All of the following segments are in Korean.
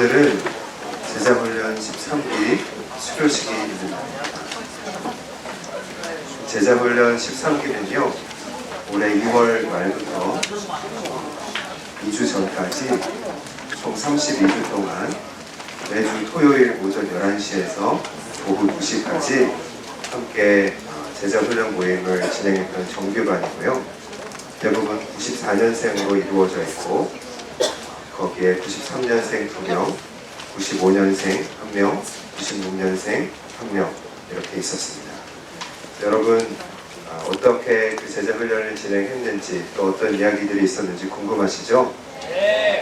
오늘은 제자훈련 13기 수료식입니다. 제자훈련 13기는요, 올해 2월 말부터 2주 전까지 총 32주 동안 매주 토요일 오전 11시에서 오후 2시까지 함께 제자훈련 모임을 진행했던 정규반이고요. 대부분 94년생으로 이루어져 있고 거기에 93년생 2명, 95년생 1명, 96년생 1명 이렇게 있었습니다. 여러분 아, 어떻게 그 제자 훈련을 진행했는지 또 어떤 이야기들이 있었는지 궁금하시죠?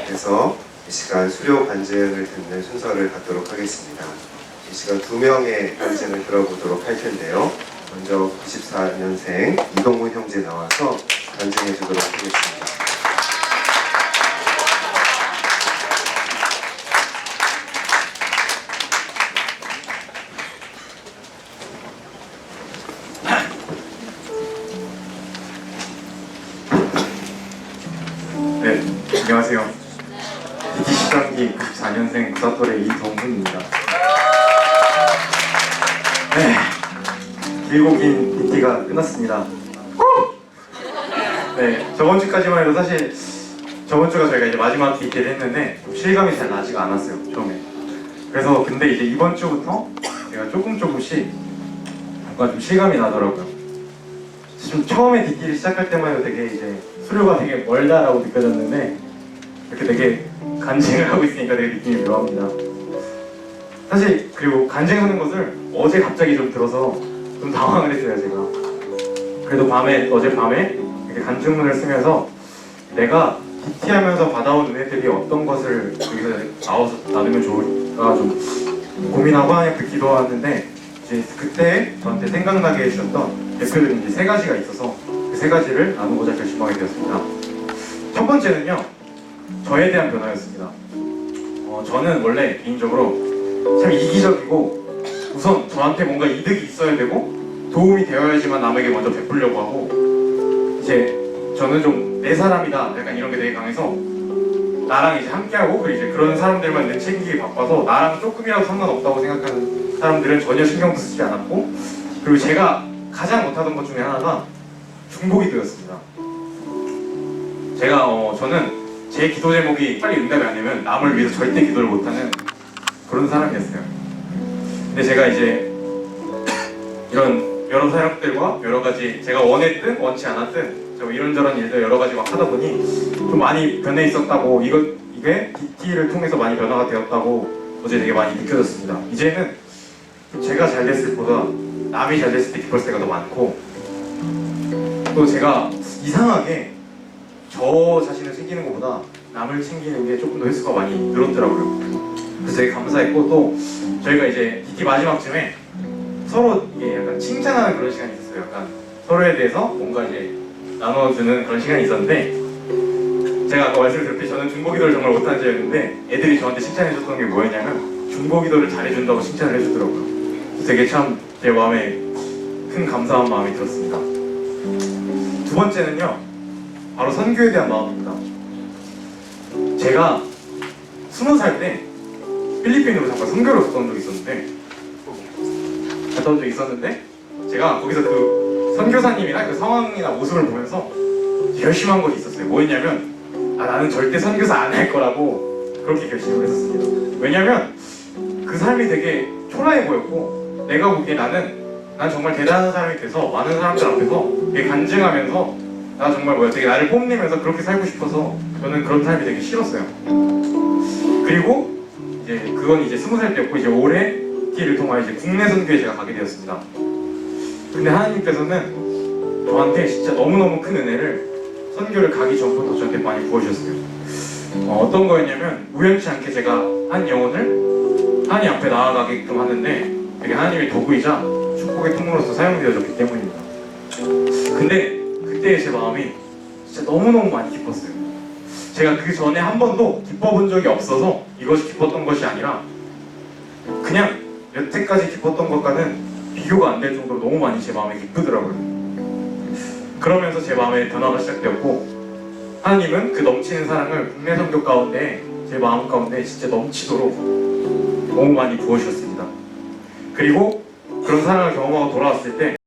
그래서 이 시간 수료 간증을 듣는 순서를 갖도록 하겠습니다. 이 시간 두 명의 간증을 들어보도록 할 텐데요. 먼저 94년생 이동훈 형제 나와서 간증해 주도록 하겠습니다. 주까지만 해도 사실 저번 주가 저희가 이제 마지막 DT를 했는데 좀 실감이 잘 나지가 않았어요, 처음에. 그래서 근데 이제 이번 주부터 제가 조금 조금씩 뭔가 좀 실감이 나더라고요. 좀 처음에 DT를 시작할 때만 해도 되게 이제 수료가 되게 멀다라고 느껴졌는데 이렇게 되게 간증을 하고 있으니까 되게 느낌이 묘합니다. 사실 그리고 간증하는 것을 어제 갑자기 좀 들어서 좀 당황을 했어요 제가. 그래도 밤에 어제 밤에 이렇게 간증문을 쓰면서 내가 DT 하면서 받아온 은혜들이 어떤 것을 여기서 나와서 나누면 좋을까 좀 고민하고 하얗게 기도하는데 이제 그때 저한테 생각나게 해주셨던 대표적인 이제 세 가지가 있어서 그 세 가지를 나누고자 결심하게 되었습니다. 첫 번째는요, 저에 대한 변화였습니다. 어, 저는 원래 개인적으로 참 이기적이고 우선 저한테 뭔가 이득이 있어야 되고 도움이 되어야지만 남에게 먼저 베풀려고 하고 이제 저는 좀 내 사람이다 약간 이런 게 되게 강해서 나랑 이제 함께하고 그리고 이제 그런 사람들만 내 챙기기 바빠서 나랑 조금이라도 상관없다고 생각하는 사람들은 전혀 신경도 쓰지 않았고 그리고 제가 가장 못하던 것 중에 하나가 중복이 되었습니다. 제가 어, 저는 제 기도 제목이 빨리 응답이 안 되면 남을 위해서 절대 기도를 못하는 그런 사람이었어요. 근데 제가 이제 이런 여러 사람들과 여러 가지 제가 원했든 원치 않았든 저 이런저런 일들 여러 가지 막 하다 보니 좀 많이 변해 있었다고 이것 이게 DT를 통해서 많이 변화가 되었다고 어제 되게 많이 느껴졌습니다. 이제는 제가 잘 됐을 보다 남이 잘 됐을 때 기쁠 때가 더 많고 또 제가 이상하게 저 자신을 챙기는 것보다 남을 챙기는 게 조금 더 횟수가 많이 늘었더라고요. 그래서 되게 감사했고 또 저희가 이제 DT 마지막쯤에 서로 이게 약간 칭찬하는 그런 시간이 있었어요. 약간 서로에 대해서 뭔가 이제 나눠주는 그런 시간이 있었는데 제가 아까 말씀드렸듯이 저는 중고기도를 정말 못하는 자였는데 애들이 저한테 칭찬해줬던 게 뭐였냐면 중고기도를 잘해준다고 칭찬을 해주더라고요. 되게 참 제 마음에 큰 감사한 마음이 들었습니다. 두 번째는요, 바로 선교에 대한 마음입니다. 제가 스무 살 때 필리핀으로 잠깐 선교를 온 적이 있었는데 갔다 온 적이 있었는데 제가 거기서 그 선교사님이나 그 상황이나 모습을 보면서 결심한 것이 있었어요. 뭐였냐면 아 나는 절대 선교사 안 할 거라고 그렇게 결심을 했었습니다. 왜냐면 그 삶이 되게 초라해 보였고 내가 보기에 나는 난 정말 대단한 사람이 돼서 많은 사람들 앞에서 간증하면서 나 정말 뭐야 되게 나를 뽐내면서 그렇게 살고 싶어서 저는 그런 삶이 되게 싫었어요. 그리고 이제 그건 이제 스무 살 때였고 이제 올해 T를 통하여 이제 국내 선교에 제가 가게 되었습니다. 근데 하나님께서는 저한테 진짜 너무너무 큰 은혜를 선교를 가기 전부터 저한테 많이 부어주셨어요. 어, 떤 거였냐면 우연치 않게 제가 한 영혼을 하나님 앞에 나아가게끔 하는데 되게 하나님의 도구이자 축복의 통로로서 사용되어졌기 때문입니다. 근데 그때 제 마음이 진짜 너무너무 많이 기뻤어요. 제가 그 전에 한 번도 기뻐본 적이 없어서 이것이 기뻤던 것이 아니라 그냥 여태까지 기뻤던 것과는 비교가 안 될 정도로 너무 많이 제 마음에 기쁘더라고요. 그러면서 제 마음에 변화가 시작되었고 하나님은 그 넘치는 사랑을 국내 선교 가운데 제 마음 가운데 진짜 넘치도록 너무 많이 부어주셨습니다. 그리고 그런 사랑을 경험하고 돌아왔을 때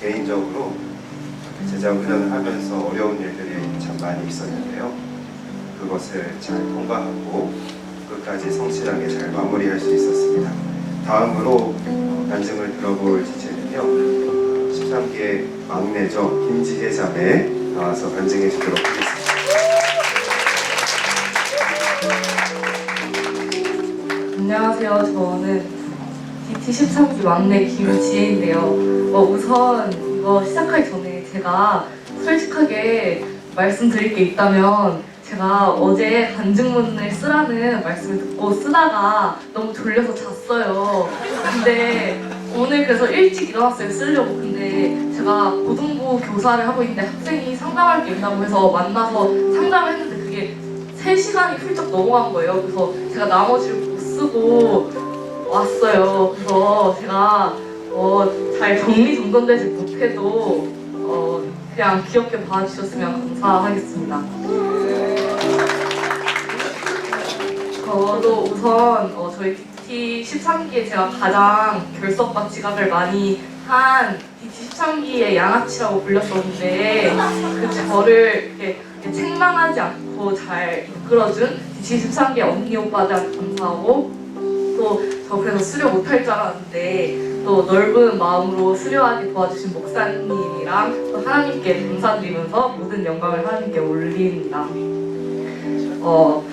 개인적으로 제자 훈련을 하면서 어려운 일들이 참 많이 있었는데요. 그것을 잘 통과하고 끝까지 성실하게 잘 마무리할 수 있었습니다. 다음으로 어, 간증을 들어볼 지체는요. 13기의 막내죠. 김지혜 자매 나와서 간증해 주도록 하겠습니다. 안녕하세요. 저는 DT 13기 막내 김지혜인데요. 어, 우선 이거 시작하기 전에 제가 솔직하게 말씀드릴 게 있다면 제가 어제 간증문을 쓰라는 말씀을 듣고 쓰다가 너무 졸려서 잤어요. 근데 오늘 그래서 일찍 일어났어요 쓰려고 근데 제가 고등부 교사를 하고 있는데 학생이 상담할 게 있다고 해서 만나서 상담을 했는데 그게 3시간이 훌쩍 넘어간 거예요. 그래서 제가 나머지를 못 쓰고 왔어요. 그래서 제가 어, 잘 정리정돈되지 못해도 어, 그냥 귀엽게 봐주셨으면 감사하겠습니다. 저도 우선 어, 저희 DT 13기에 제가 가장 결석과 지각을 많이 한 DT 13기의 양아치라고 불렸었는데 그 저를 이렇게, 책망하지 않고 잘 이끌어준 DT 13기의 언니 오빠들한테 감사하고 또 저 그래서 수료 못할 줄 알았는데 또 넓은 마음으로 수료하게 도와주신 목사님이랑 또 하나님께 감사드리면서 모든 영광을 하나님께 올립니다. 어,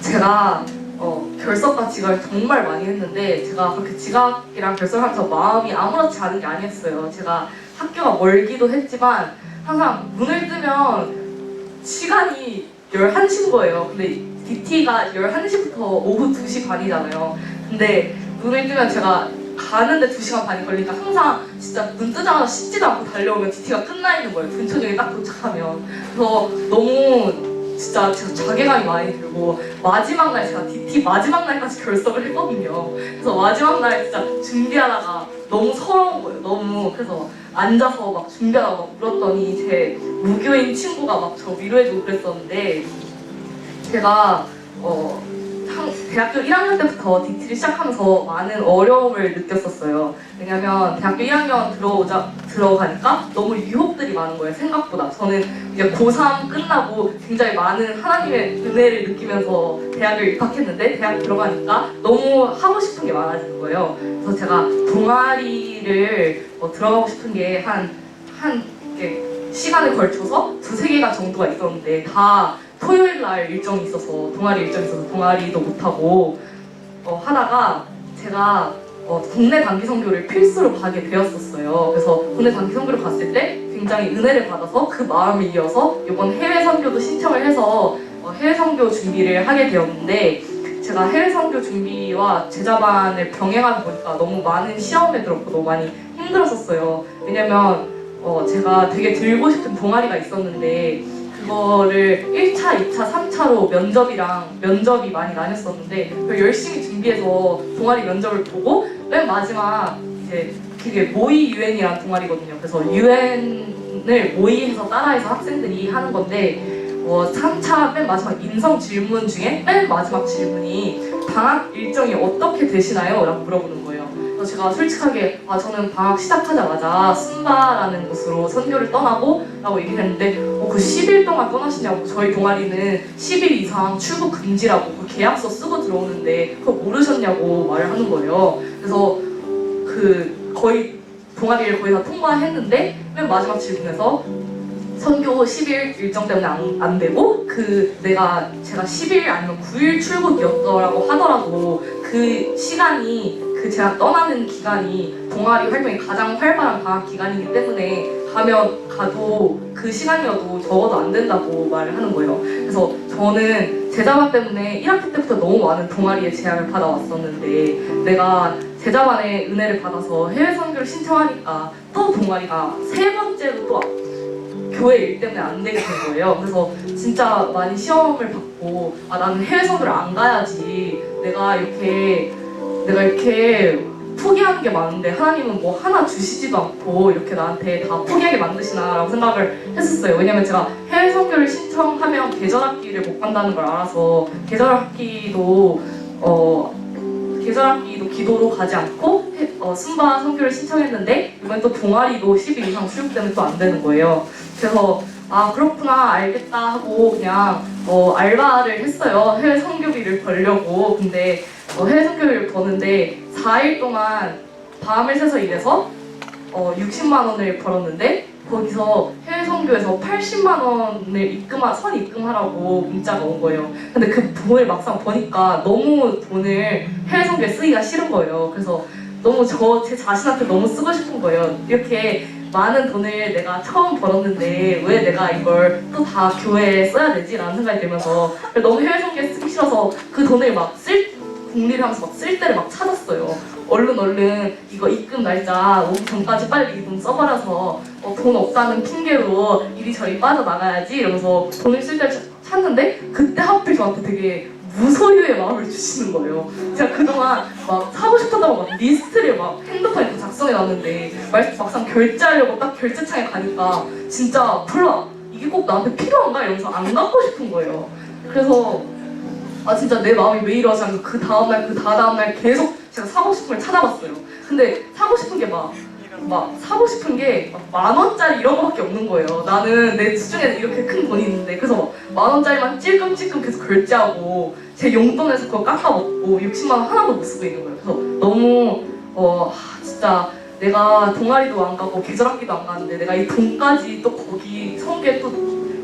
제가 어, 결석과 지각을 정말 많이 했는데 제가 그렇게 지각이랑 결석하면서 마음이 아무렇지 않은 게 아니었어요. 제가 학교가 멀기도 했지만 항상 눈을 뜨면 시간이 11시인 거예요. 근데 DT가 11시부터 오후 2시 반이잖아요. 근데 눈을 뜨면 제가 가는데 2시간 반이 걸리니까 항상 진짜 눈 뜨자마자 씻지도 않고 달려오면 DT가 끝나 있는 거예요. 근처역에 딱 도착하면. 그래서 너무 진짜 제가 자괴감이 많이 들고 마지막 날 제가 DT 마지막 날까지 결석을 했거든요. 그래서 마지막 날 진짜 준비하다가 너무 서러운 거예요. 너무 그래서 앉아서 막 준비하다가 막 울었더니 제 무교인 친구가 막 저 위로해주고 그랬었는데 제가 어 한- 대학교 1학년 때부터 DT를 시작하면서 많은 어려움을 느꼈었어요. 왜냐면 대학교 1학년 들어오자 들어가니까 너무 유혹들이 많은 거예요. 생각보다 저는 이제 고3 끝나고 굉장히 많은 하나님의 은혜를 느끼면서 대학을 입학했는데 대학 들어가니까 너무 하고 싶은 게 많아지는 거예요. 그래서 제가 동아리를 어, 들어가고 싶은 게 한 한 시간을 걸쳐서 두세 개가 정도가 있었는데 다 토요일 날 일정이 있어서 동아리 일정이 있어서 동아리도 못하고 어, 하다가 제가 어, 국내 단기 선교를 필수로 가게 되었었어요. 그래서 국내 단기 선교를 갔을 때 굉장히 은혜를 받아서 그 마음을 이어서 이번 해외 선교도 신청을 해서 어, 해외 선교 준비를 하게 되었는데 제가 해외 선교 준비와 제자반을 병행하다 보니까 너무 많은 시험에 들었고 너무 많이 힘들었었어요. 왜냐면 어, 제가 되게 들고 싶은 동아리가 있었는데 그거를 1차, 2차, 3차로 면접이랑 면접이 많이 나뉘었었는데 열심히 준비해서 동아리 면접을 보고 맨 마지막 이제 그게 모의 유엔이라는 동아리거든요. 그래서 유엔을 모의해서 따라해서 학생들이 하는 건데 어, 3차 맨 마지막 인성 질문 중에 맨 마지막 질문이 방학 일정이 어떻게 되시나요? 라고 물어보는 거예요. 그래서 제가 솔직하게 아 저는 방학 시작하자마자 순바라는 곳으로 선교를 떠나고 라고 얘기를 했는데 어, 그 10일 동안 떠나시냐고 저희 동아리는 10일 이상 출국 금지라고 그 계약서 쓰고 들어오는데 그거 모르셨냐고 말을 하는 거예요. 그래서 그 거의 동아리를 거의 다 통과했는데 맨 마지막 질문에서 선교 10일 일정 때문에 안, 안 되고 그 내가 제가 10일 아니면 9일 출국이었더라고 하더라도 그 시간이 그 제가 떠나는 기간이 동아리 활동이 가장 활발한 방학 기간이기 때문에 가면 가도 그 시간이어도 적어도 안 된다고 말을 하는 거예요. 그래서 저는 제자반 때문에 1학기 때부터 너무 많은 동아리에 제안을 받아왔었는데 내가 제자반의 은혜를 받아서 해외 선교를 신청하니까 또 동아리가 세 번째로 또 교회 일 때문에 안 되게 된 거예요. 그래서 진짜 많이 시험을 받고 아 나는 해외 선교를 안 가야지. 내가 이렇게 내가 이렇게 포기하는 게 많은데 하나님은 뭐 하나 주시지도 않고 이렇게 나한테 다 포기하게 만드시나라고 생각을 했었어요. 왜냐면 제가 해외 선교를 신청하면 계절 학기를 못 간다는 걸 알아서 계절 학기도 어 계절 학기도 기도로 가지 않고 해- 어, 순바 선교를 신청했는데 이번 또 동아리도 10일 이상 때문에 또안 되는 거예요. 그래서 아 그렇구나 알겠다 하고 그냥 어, 알바를 했어요. 해외 선교비를 벌려고. 근데 어, 해외 선교비를 버는데 4일 동안 밤을 새서 일해서 어, 60만 원을 벌었는데 거기서 해외 선교에서 80만 원을 입금하 선 입금하라고 문자가 온 거예요. 근데 그 돈을 막상 버니까 너무 돈을 해외 선교에 쓰기가 싫은 거예요. 그래서 너무 저 제 자신한테 너무 쓰고 싶은 거예요. 이렇게 많은 돈을 내가 처음 벌었는데 왜 내가 이걸 또 다 교회에 써야 되지라는 생각이 들면서 너무 해외 선교에 쓰기 싫어서 그 돈을 막쓸 궁리를 하면서 막쓸 때를 막 찾았어요. 얼른 얼른 이거 입금 날짜 오기 전까지 빨리 이 돈 써버려서 어, 돈 없다는 핑계로 이리저리 빠져나가야지 이러면서 돈을 쓸 때를 찾- 찾는데 그때 하필 저한테 되게 무소유의 마음을 주시는 거예요. 제가 그동안 막 사고 싶었다고 막 리스트를 막 핸드폰에 다 작성해 놨는데 말- 막상 결제하려고 딱 결제창에 가니까 진짜 별로 이게 꼭 나한테 필요한가 이러면서 안 갖고 싶은 거예요. 그래서 아 진짜 내 마음이 왜 이러지 하면서 그 다음날 그 다다음날 계속 제가 사고 싶은 걸 찾아봤어요. 근데 사고 싶은 게 막 막 사고 싶은 게 만 원짜리 이런 거밖에 없는 거예요. 나는 내 수중에 이렇게 큰 돈이 있는데 그래서 막만 원짜리만 찔끔찔끔 계속 결제하고 제 용돈에서 그거 깎아먹고 60만 원 하나도 못 쓰고 있는 거예요. 그래서 너무 어 하, 진짜 내가 동아리도 안 가고 계절학기도 안 가는데 내가 이 돈까지 또 거기 성교에 또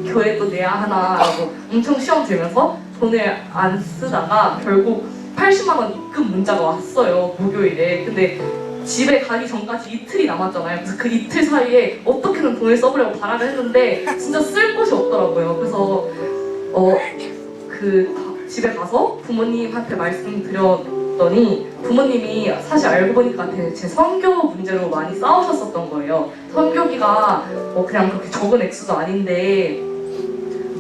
교회도 내야 하나라고 엄청 시험 들면서 돈을 안 쓰다가 결국 80만 원 입금 문자가 왔어요 목요일에. 근데 집에 가기 전까지 이틀이 남았잖아요. 그래서 그 이틀 사이에 어떻게든 돈을 써보려고 바라를 했는데 진짜 쓸 곳이 없더라고요. 그래서 어그 집에 가서 부모님한테 말씀드렸더니 부모님이 사실 알고 보니까 제- 제 성교 문제로 많이 싸우셨었던 거예요. 성교비가 뭐 그냥 그렇게 적은 액수도 아닌데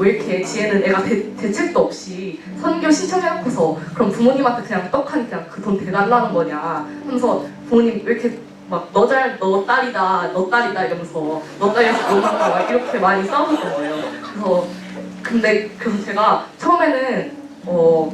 뭐 이렇게 지혜는 애가 대, 대책도 없이 선교 신청해놓고서 그럼 부모님한테 그냥 떡하니 그냥 그 돈 대달라는 거냐 하면서 부모님 왜 이렇게 막너 잘 너 딸이다 너 딸이다 이러면서 너 딸이라서 거야 이렇게 많이 싸우셨던 거예요. 그래서 근데 그래서 제가 처음에는 어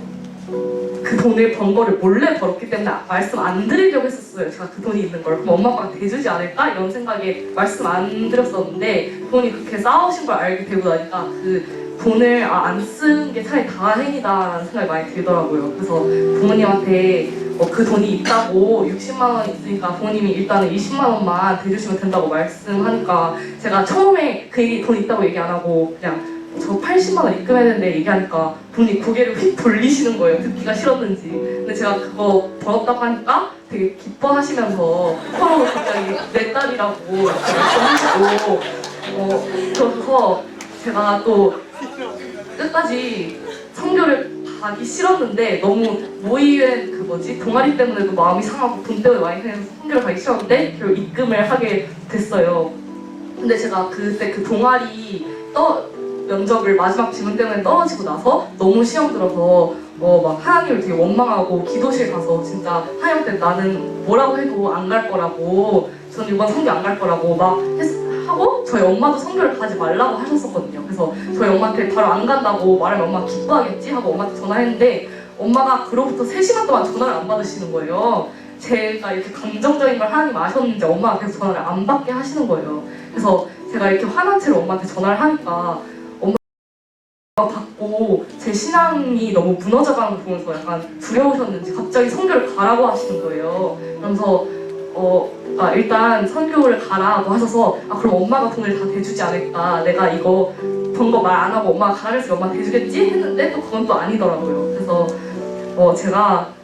그 돈을 번 거를 몰래 벌었기 때문에 말씀 안 드리려고 했었어요. 제가 그 돈이 있는 걸. 그럼 엄마 아빠가 대주지 않을까? 이런 생각에 말씀 안 드렸었는데 부모님 그렇게 싸우신 걸 알게 되고 나니까 그 돈을 아, 안 쓰는 게 차라리 다행이다라는 생각이 많이 들더라고요. 그래서 부모님한테 어, 그 돈이 있다고 60만 원 있으니까 부모님이 일단은 20만 원만 대주시면 된다고 말씀하니까 제가 처음에 그 얘기 돈 있다고 얘기 안 하고 그냥 저 80만 원 입금했는데 얘기하니까 분이 고개를 휙 돌리시는 거예요. 듣기가 싫었는지. 근데 제가 그거 벌었다고 하니까 되게 기뻐하시면서 서로 갑자기 내 딸이라고 말씀하시고 어, 그래서 제가 또 끝까지 성교를 가기 싫었는데 너무 모의된 그 뭐지 동아리 때문에도 마음이 상하고 돈 때문에 많이 생겨서 성교를 가기 싫었는데 결국 입금을 하게 됐어요. 근데 제가 그때 그 동아리 떠 면접을 마지막 지문 때문에 떨어지고 나서 너무 시험 들어서 뭐 막 하나님을 되게 원망하고 기도실 가서 진짜 하나님 때 나는 뭐라고 해도 안 갈 거라고 저는 이번 성교 안 갈 거라고 막 했- 하고 저희 엄마도 성교를 가지 말라고 하셨었거든요. 그래서 저희 엄마한테 바로 안 간다고 말하면 엄마 기뻐하겠지 하고 엄마한테 전화했는데 엄마가 그로부터 3시간 동안 전화를 안 받으시는 거예요. 제가 이렇게 감정적인 걸 하나님 아셨는지 엄마가 계속 전화를 안 받게 하시는 거예요. 그래서 제가 이렇게 화난 채로 엄마한테 전화를 하니까 받고 제 신앙이 너무 무너져가는 걸 보면서 약간 두려우셨는지 갑자기 선교를 가라고 하시는 거예요. 그러면서 어, 아, 일단 선교를 가라고 하셔서 아 그럼 엄마가 돈을 다 대주지 않을까 내가 이거 번거 말 안 하고 엄마가 가라 했으면 엄마 대주겠지 했는데 또 그건 또 아니더라고요. 그래서 어, 제가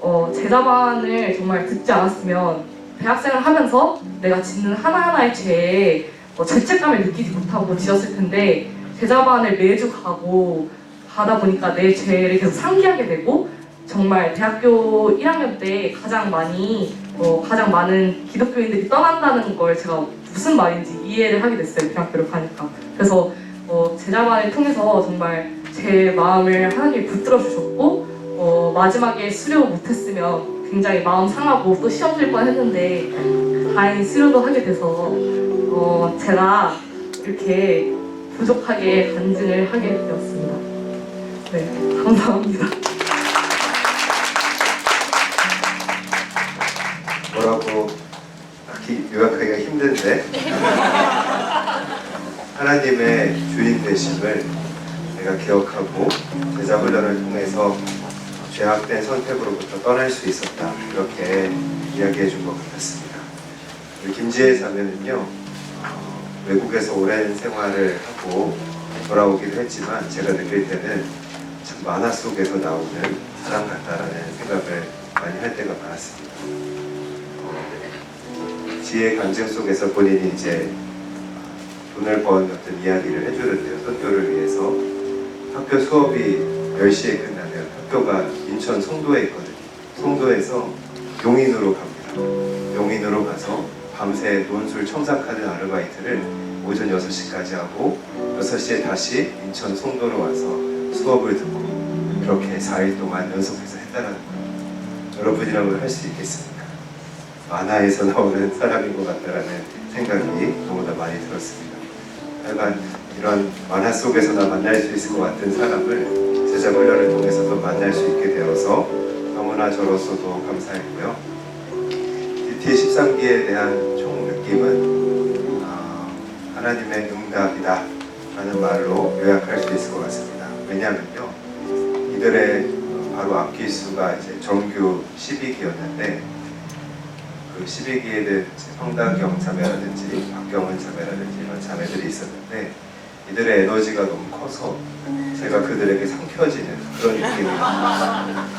어, 제자반을 정말 듣지 않았으면 대학생을 하면서 내가 짓는 하나하나의 죄에 어, 죄책감을 느끼지 못하고 지었을 텐데 제자반을 매주 가고 가다 보니까 내 죄를 계속 상기하게 되고 정말 대학교 1학년 때 가장 많이 어, 가장 많은 기독교인들이 떠난다는 걸 제가 무슨 말인지 이해를 하게 됐어요 대학교를 가니까. 그래서 어, 제자반을 통해서 정말 제 마음을 하나님이 붙들어 주셨고 어, 마지막에 수료 못했으면 굉장히 마음 상하고 또 시험 칠 뻔했는데 다행히 수료도 하게 돼서 어, 제가 이렇게 부족하게 간증을 하게 되었습니다. 네, 감사합니다. 뭐라고 딱히 요약하기가 힘든데 하나님의 주인 되심을 내가 기억하고 제자 훈련을 통해서 죄악된 선택으로부터 떠날 수 있었다 이렇게 이야기해 준 것 같았습니다. 우리 김지혜 자매는요 어, 외국에서 오랜 생활을 하고 돌아오기도 했지만 제가 느낄 때는 참 만화 속에서 나오는 사람 같다라는 생각을 많이 할 때가 많았습니다. 지혜 간증 속에서 본인이 이제 돈을 번 어떤 이야기를 해주는데요. 선교를 위해서 학교 수업이 10시에 끝나면 학교가 인천 송도에 있거든요. 송도에서 용인으로 갑니다. 용인으로 가서 밤새 논술 첨삭하는 아르바이트를 오전 6시까지 하고 6시에 다시 인천 송도로 와서 수업을 듣고 그렇게 4일 동안 연속해서 했다는 거예요. 여러분이라면 할 수 있겠습니까? 만화에서 나오는 사람인 것 같다라는 생각이 너무나 많이 들었습니다. 하여간 이런 만화 속에서나 만날 수 있을 것 같은 사람을 제자 훈련을 통해서도 만날 수 있게 되어서 너무나 저로서도 감사했고요. DT 13기에 대한 총 느낌은 아, 하나님의 응답이다 라는 말로 요약할 수 있을 것 같습니다. 왜냐하면요. 이들의 바로 앞기 수가 이제 정규 12기였는데 그 12기에는 성다경 자매라든지 박경은 자매라든지 이런 자매들이 있었는데 이들의 에너지가 너무 커서 제가 그들에게 삼켜지는 그런 느낌이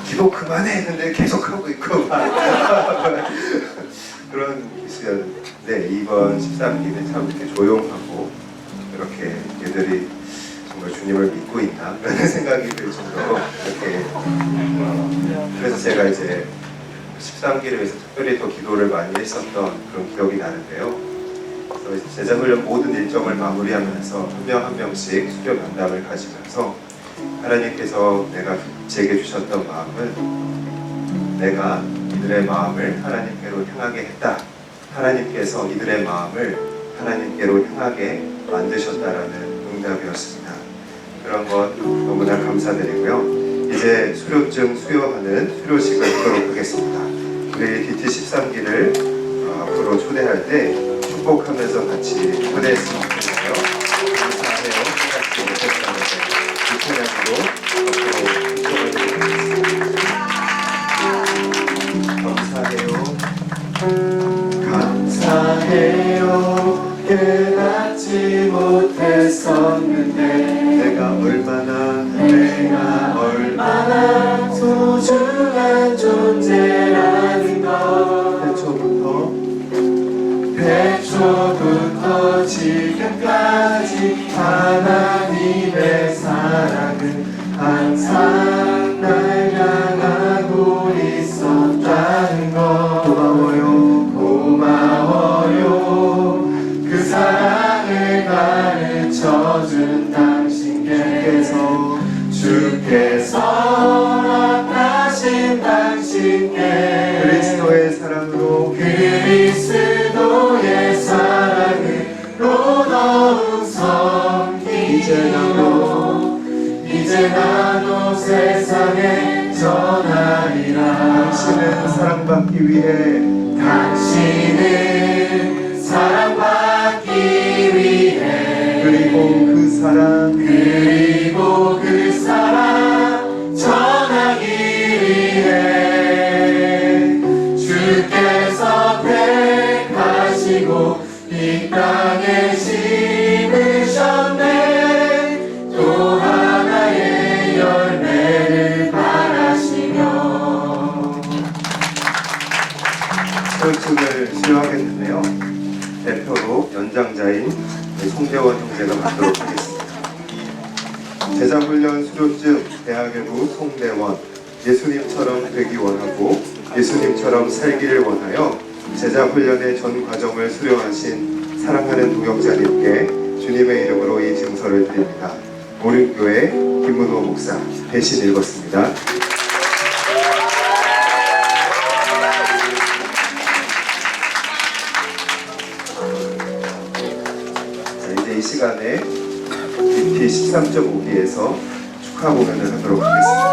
기도 그만해 했는데 계속 하고 있고. 막 그런 기수였는데 이번 13기는 참 이렇게 조용하고 이렇게 얘들이 정말 주님을 믿고 있나? 라는 생각이 들 정도로 이렇게 어, 그래서 제가 이제 13기를 위해서 특별히 또 기도를 많이 했었던 그런 기억이 나는데요. 그래서 제자 훈련 모든 일정을 마무리하면서 한 명 한 명씩 수련 면담을 가지면서 하나님께서 내가 제게 주셨던 마음은 내가 이들의 마음을 하나님께로 향하게 했다. 하나님께서 이들의 마음을 하나님께로 향하게 만드셨다라는 응답이었습니다. 그런 것 너무나 감사드리고요. 이제 수료증 수여하는 수료식을 하도록 하겠습니다. 우리 DT 13기를 어, 앞으로 초대할 때 축복하면서 같이 초대했으면 좋겠네요. 감사해요. 생각지 못했다는 이 지금까지 하나님의 사랑은 세상에 전하리라. 당신은 사랑받기 위해 제가 맡도록 하겠습니다 제자훈련 수료증 대학예부 송대원 예수님처럼 되기 원하고 예수님처럼 살기를 원하여 제자훈련의 전 과정을 수료하신 사랑하는 동역자님께 주님의 이름으로 이 증서를 드립니다. 오른교회 김문호 목사 대신 읽었습니다. 이 시간에 BP 13.5기에서 축하 공연을 하도록 하겠습니다.